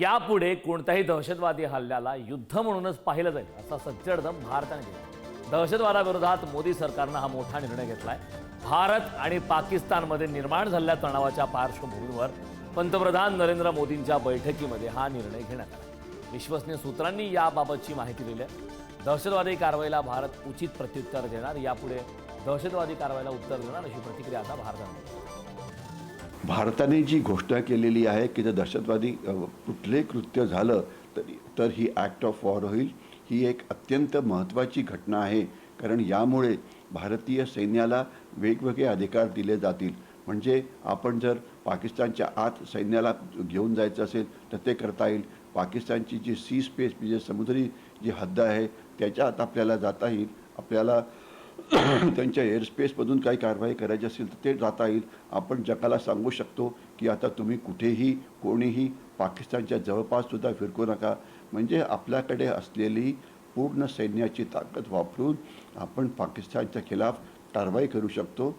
यापुढे कोणत्याही दहशतवादी हल्ल्याला युद्ध म्हणूनच पाहिलं जाईल असा सज्जडदम भारताने घेतला दहशतवादाविरोधात मोदी सरकारनं हा मोठा निर्णय घेतलाय. भारत आणि पाकिस्तानमध्ये निर्माण झालेल्या तणावाच्या पार्श्वभूमीवर पंतप्रधान नरेंद्र मोदींच्या बैठकीमध्ये हा निर्णय घेण्यात आला. विश्वसनीय सूत्रांनी याबाबतची माहिती दिली आहे. दहशतवादी कारवाईला भारत उचित प्रत्युत्तर देणार यापुढे दहशतवादी कारवाईला उत्तर देणार अशी प्रतिक्रिया आता भारतानं दिली भारताने जी घोषणा केलेली आहे की जर दहशतवादी कुठले कृत्य झालं तरी तर ही ॲक्ट ऑफ वॉर होईल. ही एक अत्यंत महत्त्वाची घटना आहे. कारण यामुळे भारतीय सैन्याला वेगवेगळे अधिकार दिले जातील. म्हणजे आपण जर पाकिस्तानच्या आत सैन्याला घेऊन जायचं असेल तर ते करता येईल. पाकिस्तानची जी सी स्पेस म्हणजे समुद्री जी हद्द आहे त्याच्या आत आपल्याला जाता येईल. आपल्याला त्यांच्या एअरस्पेसमधून काही कारवाई करायची असेल तर ते जाता येईल. आपण जगाला सांगू शकतो की आता तुम्ही कुठेही कोणीही पाकिस्तानच्या जवळपाससुद्धा फिरकू नका. म्हणजे आपल्याकडे असलेली पूर्ण सैन्याची ताकद वापरून आपण पाकिस्तानच्या खिलाफ कारवाई करू शकतो.